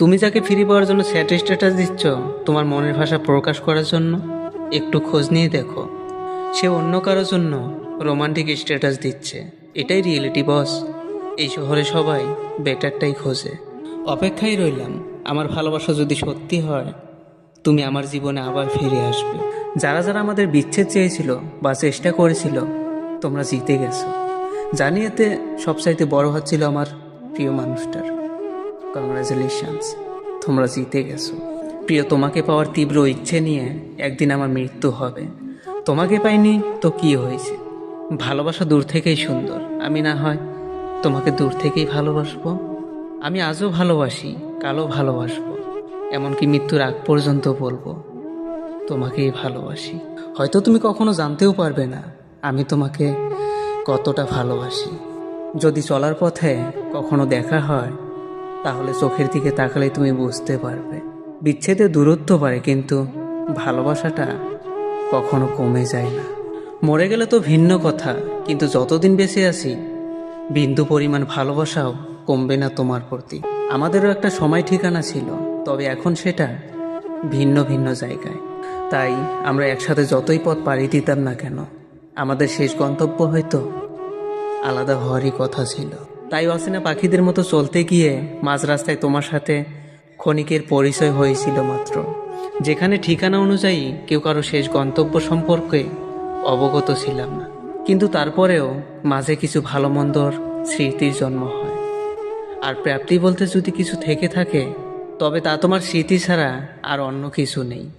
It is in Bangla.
তুমি যাকে ফিরে পাওয়ার জন্য স্যাট স্ট্যাটাস দিচ্ছ, তোমার মনের ভাষা প্রকাশ করার জন্য একটু খোঁজ নিয়ে দেখো। সে অন্য কারোর জন্য রোমান্টিক স্ট্যাটাস দিচ্ছে। এটাই রিয়েলিটি বস এই শহরে সবাই বেটারটাই খোঁজে। অপেক্ষায় রইলাম, আমার ভালোবাসা যদি সত্যি হয়, তুমি আমার জীবনে আবার ফিরে আসবে। যারা যারা আমাদের বিচ্ছেদ চেয়েছিল বা চেষ্টা করেছিল, তোমরা জিতে গেছো। জানি এতে সবচাইতে বড় হচ্ছিল আমার প্রিয় মানুষটার। কংগ্রাচুলেশনস তোমরা জিতে গেছো। প্রিয়, তোমাকে পাওয়ার তীব্র ইচ্ছে নিয়ে একদিন আমার মৃত্যু হবে। তোমাকে পাইনি তো কি হয়েছে? ভালোবাসা দূর থেকেই সুন্দর। আমি না হয় তোমাকে দূর থেকেই ভালোবাসবো। আমি আজও ভালোবাসি, কালও ভালোবাসবো। এমনকি মৃত্যুর আগ পর্যন্ত বলব, তোমাকেই ভালোবাসি। হয়তো তুমি কখনো জানতেও পারবে না, আমি তোমাকে কতটা ভালোবাসি। যদি চলার পথে কখনো দেখা হয় তাহলে চোখের দিকে তাকালে তুমি বুঝতে পারবে। বিচ্ছেদে দূরত্ব পারে কিন্তু ভালোবাসাটা কখনো কমে যায় না। মরে গেলে তো ভিন্ন কথা, কিন্তু যতদিন বেঁচে আছি, বিন্দু পরিমাণ ভালোবাসাও কমবে না তোমার প্রতি। আমাদেরও একটা সময় ঠিকানা ছিল, তবে এখন সেটা ভিন্ন ভিন্ন জায়গায়। তাই আমরা একসাথে যতই পথ পাড়ি দিতাম না কেন, আমাদের শেষ গন্তব্য হয়তো আলাদা হওয়ারই কথা ছিল। তাই অচেনা পাখিদের মতো চলতে গিয়ে মাঝ রাস্তায় তোমার সাথে ক্ষণিকের পরিচয় হয়েছিল মাত্র। যেখানে ঠিকানা অনুযায়ী কেউ কারও শেষ গন্তব্য সম্পর্কে অবগত ছিলাম না। কিন্তু তারপরেও মাঝে কিছু ভালো মন্দর স্মৃতির জন্ম হয়। আর প্রাপ্তি বলতে যদি কিছু থেকে থাকে, তবে তা তোমার স্মৃতি ছাড়া আর অন্য কিছু নেই।